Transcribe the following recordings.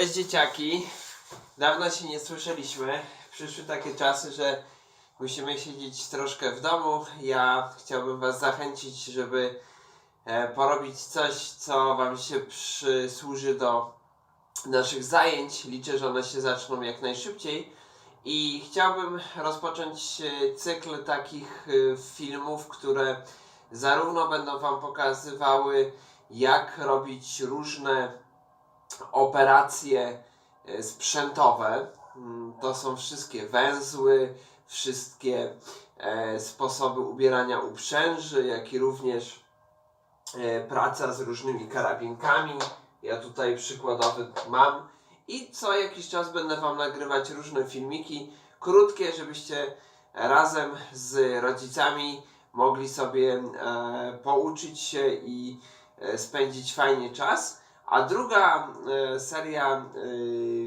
Cześć dzieciaki. Dawno się nie słyszeliśmy. Przyszły takie czasy, że musimy siedzieć troszkę w domu. Ja chciałbym Was zachęcić, żeby e, porobić coś, co Wam się przysłuży do naszych zajęć. Liczę, że one się zaczną jak najszybciej. I chciałbym rozpocząć e, cykl takich e, filmów, które zarówno będą Wam pokazywały, jak robić różne operacje e, sprzętowe. Mm, To są wszystkie węzły, wszystkie e, sposoby ubierania uprzęży, jak i również e, praca z różnymi karabinkami. Ja tutaj przykładowy mam. I co jakiś czas będę Wam nagrywać różne filmiki krótkie, żebyście razem z rodzicami mogli sobie e, pouczyć się i e, spędzić fajnie czas. A druga e, seria e,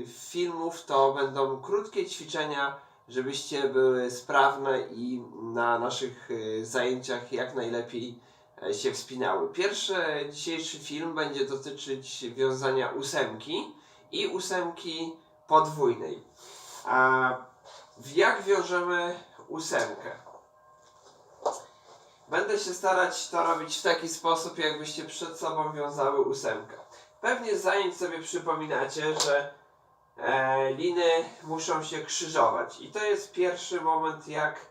filmów to będą krótkie ćwiczenia, żebyście były sprawne i na naszych e, zajęciach jak najlepiej się wspinały. Pierwszy dzisiejszy film będzie dotyczyć wiązania ósemki i ósemki podwójnej. A jak wiążemy ósemkę? Będę się starać to robić w taki sposób, jakbyście przed sobą wiązały ósemkę. Pewnie zajęć sobie przypominacie, że e, liny muszą się krzyżować. I to jest pierwszy moment, jak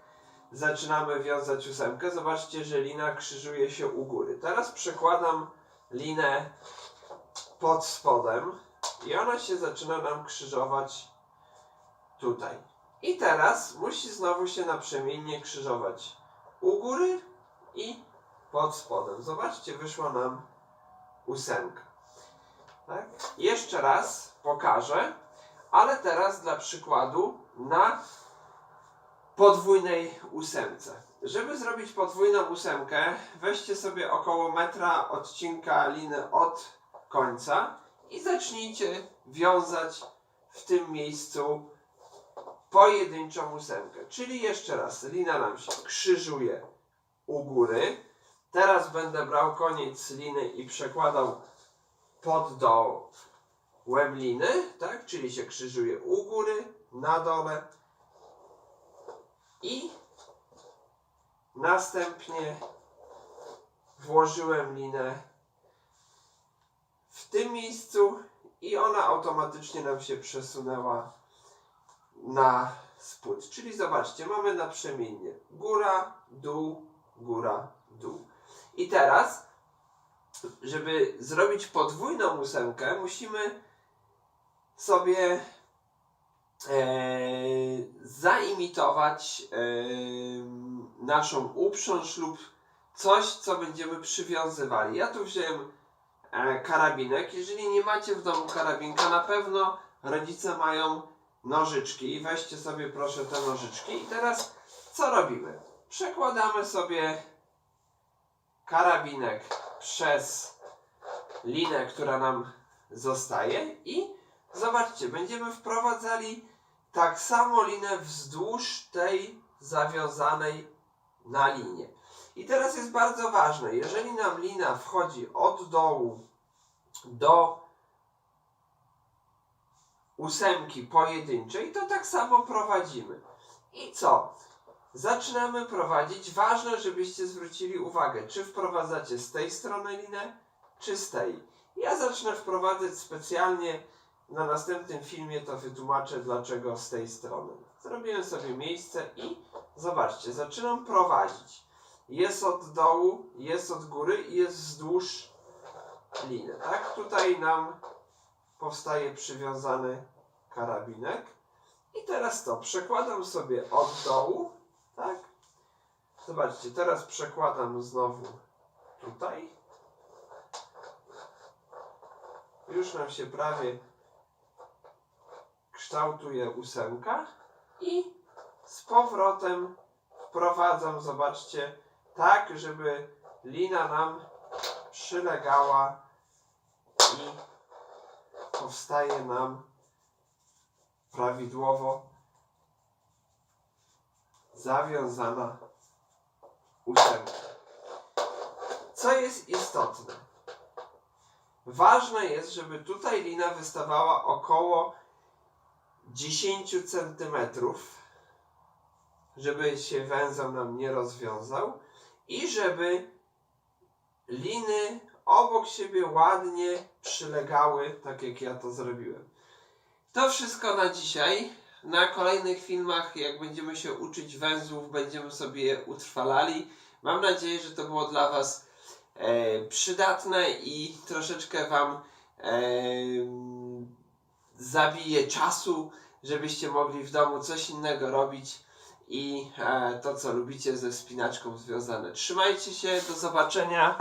zaczynamy wiązać ósemkę. Zobaczcie, że lina krzyżuje się u góry. Teraz przekładam linę pod spodem i ona się zaczyna nam krzyżować tutaj. I teraz musi znowu się naprzemiennie krzyżować u góry i pod spodem. Zobaczcie, wyszła nam ósemka. Tak? Jeszcze raz pokażę, ale teraz dla przykładu na podwójnej ósemce. Żeby zrobić podwójną ósemkę, weźcie sobie około metra odcinka liny od końca i zacznijcie wiązać w tym miejscu pojedynczą ósemkę. Czyli jeszcze raz, lina nam się krzyżuje u góry. Teraz będę brał koniec liny i przekładał pod dołem liny, tak? Czyli się krzyżuje u góry, na dole i następnie włożyłem linę w tym miejscu i ona automatycznie nam się przesunęła na spód. Czyli zobaczcie, mamy naprzemiennie góra, dół, góra, dół. I teraz, żeby zrobić podwójną ósemkę, musimy sobie e, zaimitować e, naszą uprząż lub coś, co będziemy przywiązywali. Ja tu wziąłem e, karabinek. Jeżeli nie macie w domu karabinka, na pewno rodzice mają nożyczki. Weźcie sobie proszę te nożyczki. I teraz co robimy? Przekładamy sobie karabinek przez linę, która nam zostaje i zobaczcie, będziemy wprowadzali tak samo linę wzdłuż tej zawiązanej na linię. I teraz jest bardzo ważne, jeżeli nam lina wchodzi od dołu do ósemki pojedynczej, to tak samo prowadzimy. I co? Zaczynamy prowadzić. Ważne, żebyście zwrócili uwagę, czy wprowadzacie z tej strony linę, czy z tej. Ja zacznę wprowadzać specjalnie. Na następnym filmie to wytłumaczę, dlaczego z tej strony. Zrobiłem sobie miejsce i zobaczcie, zaczynam prowadzić. Jest od dołu, jest od góry i jest wzdłuż liny. Tak? Tutaj nam powstaje przywiązany karabinek. I teraz to przekładam sobie od dołu? Zobaczcie, teraz przekładam znowu tutaj. Już nam się prawie kształtuje ósemka i z powrotem wprowadzam, zobaczcie, tak, żeby lina nam przylegała i powstaje nam prawidłowo zawiązana ósemka. Co jest istotne? ważne jest, żeby tutaj lina wystawała około 10 centymetrów, żeby się węzeł nam nie rozwiązał i żeby liny obok siebie ładnie przylegały, tak jak ja to zrobiłem. To wszystko na dzisiaj. Na kolejnych filmach, jak będziemy się uczyć węzłów, będziemy sobie je utrwalali. Mam nadzieję, że to było dla Was e, przydatne i troszeczkę Wam e, zabije czasu, żebyście mogli w domu coś innego robić i e, to, co lubicie ze spinaczką związane. Trzymajcie się, do zobaczenia.